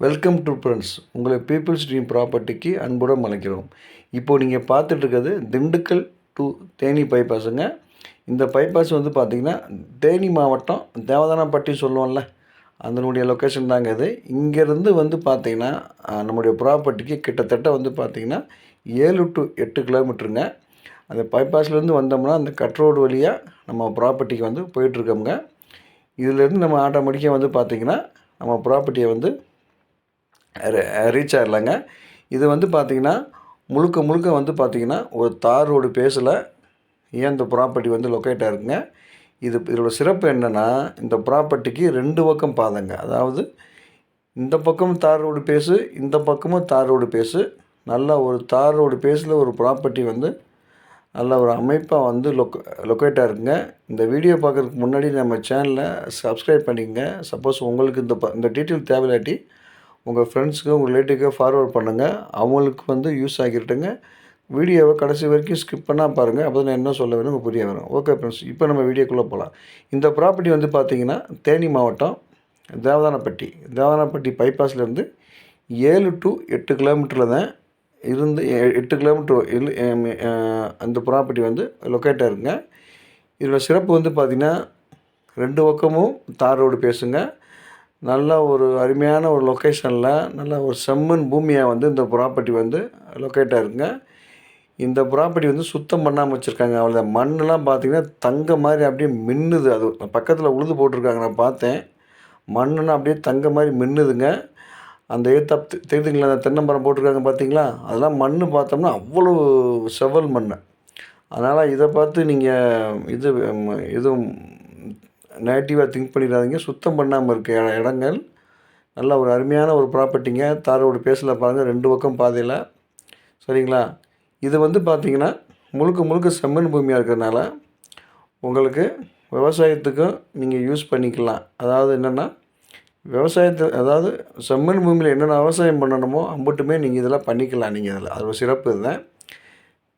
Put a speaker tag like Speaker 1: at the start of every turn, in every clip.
Speaker 1: Welcome to friends உங்களை peoples dream ப்ராப்பர்ட்டிக்கு அன்புடன் அழைக்கிறோம். இப்போது நீங்கள் பார்த்துட்ருக்கிறது திண்டுக்கல் டு தேனி பைபாஸுங்க இந்த பைபாஸ் வந்து பார்த்திங்கன்னா தேனி மாவட்டம் தேவதானப்பட்டி சொல்லுவோம்ல அதனுடைய லொக்கேஷன் தாங்க இது. இங்கேருந்து வந்து பார்த்திங்கன்னா நம்முடைய ப்ராப்பர்ட்டிக்கு கிட்டத்தட்ட வந்து பார்த்திங்கன்னா ஏழு டு எட்டு கிலோமீட்டருங்க அந்த பைபாஸ்லேருந்து வந்தோம்னா அந்த கட் ரோடு வழியாக நம்ம ப்ராப்பர்ட்டிக்கு வந்து போயிட்டுருக்கோங்க இதுலேருந்து நம்ம ஆட்டோமேட்டிக்காக வந்து பார்த்திங்கன்னா நம்ம ப்ராப்பர்ட்டியை வந்து ரீச் ஆகிடலாங்க இது வந்து பார்த்திங்கன்னா முழுக்க முழுக்க வந்து பார்த்திங்கன்னா ஒரு தார் ரோடு பேஸில் ஏன் இந்த ப்ராப்பர்ட்டி வந்து லொக்கேட் ஆகிருக்குங்க இது இதோட சிறப்பு என்னென்னா இந்த ப்ராப்பர்ட்டிக்கு ரெண்டு பக்கம் பாதைங்க. அதாவது இந்த பக்கம் தார் ரோடு பேஸு இந்த பக்கமும் தார் ரோடு பேஸு நல்லா ஒரு தார் ரோடு பேஸில் ஒரு ப்ராப்பர்ட்டி வந்து நல்ல ஒரு அமைப்பாக வந்து லொக் லொக்கேட்டாக இருக்குங்க இந்த வீடியோ பார்க்குறதுக்கு முன்னாடி நம்ம சேனலை சப்ஸ்கிரைப் பண்ணிக்கங்க. சப்போஸ் உங்களுக்கு இந்த ப இந்த டீட்டெயில் தேவையில்லாட்டி உங்கள் ஃப்ரெண்ட்ஸுக்கு உங்கள் ரிலேட்டிவ்க்கு ஃபார்வர்ட் பண்ணுங்கள் அவங்களுக்கு வந்து யூஸ் ஆகிருட்டுங்க. வீடியோவை கடைசி வரைக்கும் ஸ்கிப் பண்ணால் பாருங்கள் அப்போ நான் என்ன சொல்ல வேணும் உங்களுக்கு புரிய வரும். ஓகே ஃப்ரெண்ட்ஸ் இப்போ நம்ம வீடியோக்குள்ளே போகலாம். இந்த ப்ராப்பர்ட்டி வந்து பார்த்திங்கன்னா தேனி மாவட்டம் தேவதானப்பட்டி. தேவதானப்பட்டி பைபாஸ்லேருந்து ஏழு டு எட்டு கிலோமீட்டரில் தான் இருந்து எட்டு கிலோமீட்டர் அந்த ப்ராப்பர்ட்டி வந்து லொக்கேட் ஆயிருங்க. இதோட சிறப்பு வந்து பார்த்திங்கன்னா ரெண்டு பக்கமும் தார் ரோடு பேசுங்க. நல்ல ஒரு அருமையான ஒரு லொக்கேஷனில் நல்ல ஒரு செம்மண் பூமியாக வந்து இந்த ப்ராப்பர்ட்டி வந்து லொக்கேட் இருக்குங்க இந்த ப்ராப்பர்ட்டி வந்து சுத்தம் பண்ணாமல் வச்சுருக்காங்க. அவ்வளோ மண்ணெலாம் பார்த்தீங்கன்னா தங்க மாதிரி அப்படியே மின்னுது. அது பக்கத்தில் உழுது போட்டிருக்காங்க. நான் பார்த்தேன். மண்ணுன்னா அப்படியே தங்க மாதிரி மின்னுதுங்க. அந்த ஏத்தா தெரியுதுங்களா அந்த தென்னம்பரம் போட்டிருக்காங்க பார்த்தீங்களா அதெல்லாம் மண் பார்த்தோம்னா அவ்வளோ செவல் மண் அதனால் இதை பார்த்து நீங்கள் இது எதுவும் நெகட்டிவாக திங்க் பண்ணிடாதீங்க. சுத்தம் பண்ணாமல் இருக்க இடங்கள். நல்ல ஒரு அருமையான ஒரு ப்ராப்பர்ட்டிங்க தாரோட பேஸில் பாருங்கள் ரெண்டு பக்கம் பாதையில். சரிங்களா? இது வந்து பார்த்தீங்கன்னா முழுக்க முழுக்க செம்மண் பூமியாக இருக்கிறதுனால உங்களுக்கு விவசாயத்துக்கும் நீங்கள் யூஸ் பண்ணிக்கலாம். அதாவது என்னென்னா விவசாயத்தை அதாவது செம்மண் பூமியில் என்னென்ன விவசாயம் பண்ணணுமோ அம்பட்டுமே நீங்கள் இதெல்லாம் பண்ணிக்கலாம். நீங்கள் இதில். அது ஒரு சிறப்பு இதுதான்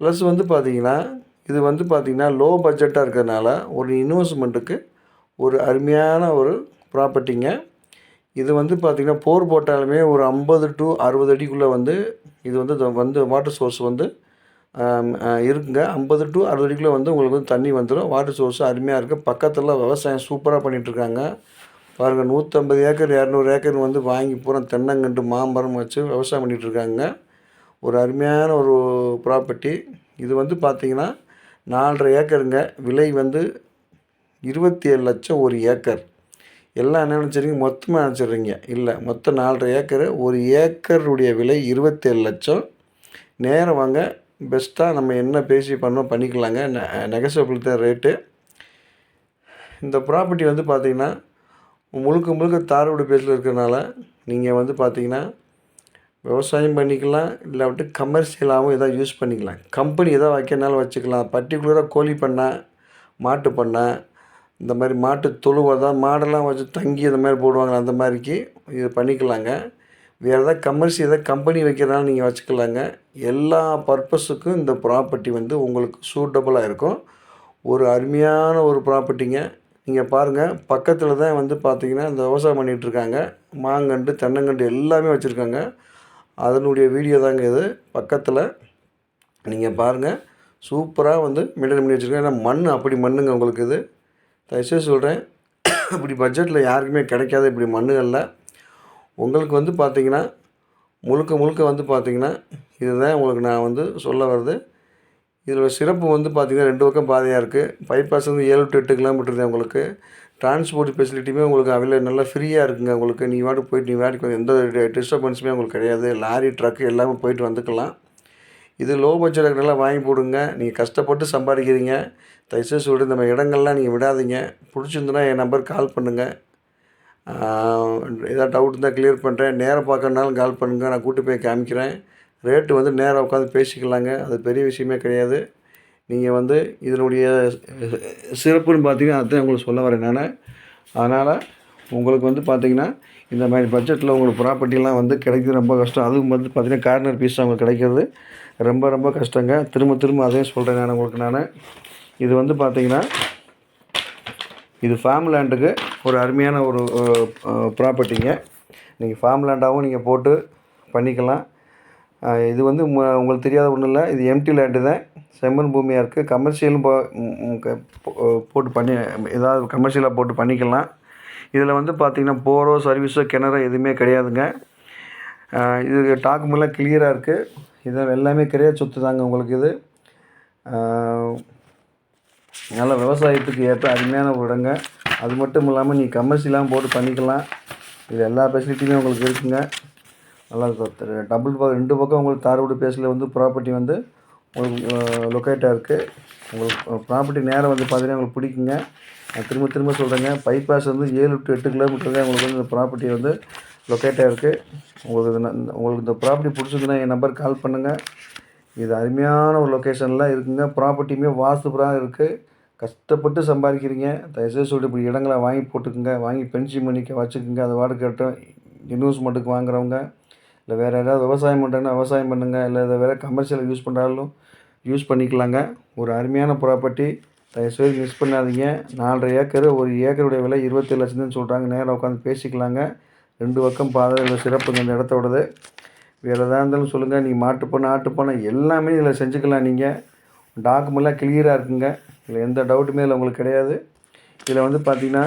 Speaker 1: ப்ளஸ் வந்து பார்த்தீங்கன்னா இது வந்து பார்த்தீங்கன்னா லோ பட்ஜெட்டாக இருக்கிறதுனால ஒரு இன்வெஸ்ட்மெண்ட்டுக்கு ஒரு அருமையான ஒரு ப்ராப்பர்ட்டிங்க இது வந்து பார்த்திங்கன்னா போர் போட்டாலுமே ஒரு ஐம்பது டு அறுபது அடிக்குள்ளே வந்து இது வந்து வந்து வாட்டர் சோர்ஸ் வந்து இருக்குங்க. ஐம்பது டு அறுபது அடிக்குள்ளே வந்து உங்களுக்கு வந்து தண்ணி வந்துடும் வாட்டர் சோர்ஸ் அருமையாக இருக்குது பக்கத்தில் விவசாயம் சூப்பராக பண்ணிகிட்ருக்காங்க பாருங்கள் நூற்றம்பது ஏக்கர் இரநூறு ஏக்கர் வந்து வாங்கி பூரா தென்னங்கன்று மாமரம் வச்சு விவசாயம் பண்ணிகிட்ருக்காங்க ஒரு அருமையான ஒரு ப்ராப்பர்ட்டி இது வந்து பார்த்திங்கன்னா நாலரை ஏக்கருங்க. விலை வந்து இருபத்தி ஏழு லட்சம் ஒரு ஏக்கர். எல்லாம் என்ன நினச்சிருங்க மொத்தமாக நினச்சிடுறீங்க. இல்லை மொத்தம் நாலரை ஏக்கரு. ஒரு ஏக்கருடைய விலை இருபத்தேழு லட்சம். நேரம் வாங்க பெஸ்ட்டாக நம்ம என்ன பேசி பண்ணோம் பண்ணிக்கலாங்க. நெகசபிள் தான் ரேட்டு இந்த ப்ராப்பர்ட்டி வந்து பார்த்திங்கன்னா முழுக்க முழுக்க தாரோடு பேஸில் இருக்கிறனால நீங்கள் வந்து பார்த்தீங்கன்னா விவசாயம் பண்ணிக்கலாம் இல்லாவிட்டு கமர்ஷியலாகவும் எதாவது யூஸ் பண்ணிக்கலாம். கம்பெனி எதாவது வைக்கிறனாலும் வச்சுக்கலாம். பர்டிகுலராக கோழி பண்ணால் மாட்டு பண்ணால் இந்த மாதிரி மாட்டு தொழுவை தான் மாடெல்லாம் வச்சு தங்கி இந்த மாதிரி போடுவாங்க அந்த மாதிரிக்கு இது பண்ணிக்கலாங்க. வேறு எதாவது கமர்ஷியல் எதாவது கம்பெனி வைக்கிறனால நீங்கள் வச்சுக்கலாங்க. எல்லா பர்பஸுக்கும் இந்த ப்ராப்பர்ட்டி வந்து உங்களுக்கு சூட்டபுளாக இருக்கும். ஒரு அருமையான ஒரு ப்ராப்பர்ட்டிங்க நீங்கள் பாருங்கள் பக்கத்தில் தான் வந்து பார்த்தீங்கன்னா இந்த விவசாயம் பண்ணிகிட்ருக்காங்க மாங்கண்டு மாங்கன்று எல்லாமே வச்சுருக்காங்க. அதனுடைய வீடியோ தாங்க இது. பக்கத்தில் நீங்கள் பாருங்கள் சூப்பராக வந்து மெயின்டைன் பண்ணி வச்சுருக்காங்க. ஏன்னா மண் அப்படி மண்ணுங்க உங்களுக்கு இது. தயவுசெய்து சொல்கிறேன் இப்படி பட்ஜெட்டில் யாருக்குமே கிடைக்காத இப்படி மண்ணுகளில் உங்களுக்கு வந்து பார்த்திங்கன்னா முழுக்க முழுக்க வந்து பார்த்தீங்கன்னா இதுதான் உங்களுக்கு நான் வந்து சொல்ல வர்றது. இதோட சிறப்பு வந்து பார்த்திங்கன்னா ரெண்டு பக்கம் பாதையாக இருக்குது பைபாஸ் வந்து ஏழு டு எட்டு கிலோமீட்டர் தான் உங்களுக்கு. டிரான்ஸ்போர்ட் ஃபெசிலிட்டியுமே உங்களுக்கு அவைலபிள் நல்லா ஃப்ரீயாக இருக்குங்க உங்களுக்கு. நீ வாட்டுக்கு போயிட்டு நீ வாட்டுக்கு எந்த டிஸ்டர்பன்ஸுமே உங்களுக்கு கிடையாது. லாரி ட்ரக்கு எல்லாமே போயிட்டு வந்துக்கலாம். இது லோ பட்ஜெட் இருக்கிறனால வாங்கி போடுங்க. நீங்கள் கஷ்டப்பட்டு சம்பாதிக்கிறீங்க. தயவுசெய்து சொல்லிட்டு நம்ம இடங்கள்லாம் நீங்கள் விடாதீங்க. பிடிச்சிருந்துன்னா என் நம்பர் கால் பண்ணுங்கள் ஏதாவது டவுட் இருந்தால் கிளியர் பண்ணுறேன் நேராக பார்க்கறனாலும் கால் பண்ணுங்கள் நான் கூட்டி போய் காமிக்கிறேன். ரேட்டு வந்து நேராக உட்காந்து பேசிக்கலாங்க. அது பெரிய விஷயமே கிடையாது. நீங்கள் வந்து இதனுடைய சிறப்புன்னு பார்த்தீங்கன்னா அதுதான் உங்களுக்கு சொல்ல வரேன் நான். அதனால் உங்களுக்கு வந்து பார்த்திங்கன்னா இந்த மாதிரி பட்ஜெட்டில் உங்களுக்கு ப்ராப்பர்ட்டிலாம் வந்து கிடைக்கிறது ரொம்ப கஷ்டம். அதுவும் வந்து பார்த்திங்கன்னா கார்னர் பீஸ் உங்களுக்கு கிடைக்கிறது. ரொம்ப ரொம்ப கஷ்டங்க. திரும்ப திரும்ப அதையும் சொல்கிறேன் நான் உங்களுக்கு நான். இது வந்து பார்த்தீங்கன்னா இது ஃபார்ம் லேண்டுக்கு ஒரு அருமையான ஒரு ப்ராப்பர்ட்டிங்க நீங்கள் ஃபார்ம் லேண்டாகவும் நீங்கள் போட்டு பண்ணிக்கலாம். இது வந்து உங்களுக்கு தெரியாத ஒன்றும் இல்லை. இது எம்டி லேண்டு தான். செம்மண் பூமியாக இருக்குது கமர்ஷியலும் போ க- போ- போட்டு பண்ணி ஏதாவது கமர்ஷியலாக போட்டு பண்ணிக்கலாம். இதில் வந்து பார்த்திங்கன்னா போரோ சர்வீஸோ கிணறோ எதுவுமே கிடையாதுங்க. இது டாக்குமெல்லாம் கிளியராக இருக்குது இது எல்லாமே கிரையா சொத்து தாங்க உங்களுக்கு இது. நல்ல விவசாயத்துக்கு ஏற்ற அருமையான ஒரு இடங்க. அது மட்டும் இல்லாமல் நீ கமர்ஷியலாகவும் போட்டு பண்ணிக்கலாம். இது எல்லா ஃபெசிலிட்டியுமே உங்களுக்கு இருக்குங்க. நல்லா இருக்கும் டபுள் பக்கம் ரெண்டு பக்கம் உங்களுக்கு தாரோடு பேஸில் வந்து ப்ராப்பர்ட்டி வந்து உங்களுக்கு லொக்கேட்டாக இருக்குது உங்களுக்கு ப்ராப்பர்ட்டி நேரம் வந்து பார்த்தீங்கன்னா உங்களுக்கு பிடிக்குங்க. நான் திரும்ப திரும்ப சொல்கிறேங்க பைபாஸ் வந்து ஏழு டு எட்டு கிலோமீட்டர் தான் உங்களுக்கு வந்து இந்த ப்ராப்பர்ட்டி வந்து லொக்கேட்டாக இருக்குது உங்களுக்கு இந்த- உங்களுக்கு இந்த ப்ராப்பர்ட்டி பிடிச்சிருந்துன்னா என் நம்பர் கால் பண்ணுங்கள் இது அருமையான ஒரு லொக்கேஷனில் இருக்குங்க. ப்ராப்பர்ட்டியுமே வாஸ்துபுரம் இருக்குது கஷ்டப்பட்டு சம்பாதிக்கிறீங்க. தயவுசெய்து சொல்லிட்டு இப்படி இடங்களை வாங்கி போட்டுக்குங்க. வாங்கி பென்ஷன் பண்ணிக்க வச்சுக்கோங்க. அது வாடகை கட்டும் இன்வெஸ்ட்மெண்ட்டுக்கு வாங்குறவங்க. இல்லை வேறு யாராவது விவசாயம் பண்ணுறாங்கன்னா விவசாயம் பண்ணுங்கள் இல்லை இதை வேறு கமர்ஷியலாக யூஸ் பண்ணுறாலும் யூஸ் பண்ணிக்கலாங்க. ஒரு அருமையான ப்ராப்பர்ட்டி தயவுசெய்து மிஸ் பண்ணாதீங்க. நாலரை ஏக்கர் ஒரு ஏக்கருடைய விலை இருபத்தேழு லட்சம்னு சொல்கிறாங்க நேராக உட்காந்து பேசிக்கலாங்க. ரெண்டு பக்கம் பாதை சிறப்புங்க இந்த இடத்தோடது வேறு எதாக இருந்தாலும் சொல்லுங்கள் நீங்கள் மாட்டு பண்ண எல்லாமே இதில் செஞ்சுக்கலாம் நீங்கள் டாக்குமெண்ட்லாம் கிளியராக இருக்குங்க. இதில் எந்த டவுட்டுமே இல்லை உங்களுக்கு கிடையாது. இதில் வந்து பார்த்திங்கன்னா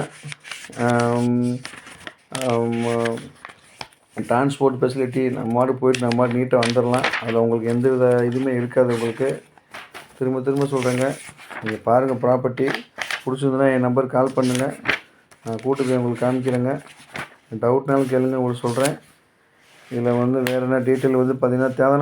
Speaker 1: டிரான்ஸ்போர்ட் ஃபெசிலிட்டி நம்ம மாடு போயிட்டு நம்ம மாடு நீட்டாக வந்துடலாம் அதில் உங்களுக்கு எந்த வித இதுவுமே இருக்காது உங்களுக்கு. திரும்ப திரும்ப சொல்கிறேங்க நீங்கள் பாருங்கள் ப்ராப்பர்ட்டி பிடிச்சிருந்துன்னா என் நம்பர் கால் பண்ணுங்கள் நான் கூட்டு போய் உங்களுக்கு காமிக்கிறேங்க. டவுட்னாலும் கேளுங்க உங்களுக்கு சொல்கிறேன் இதில் வந்து வேறு என்ன டீட்டெயில் வந்து பார்த்தீங்கன்னா தேவைன்னா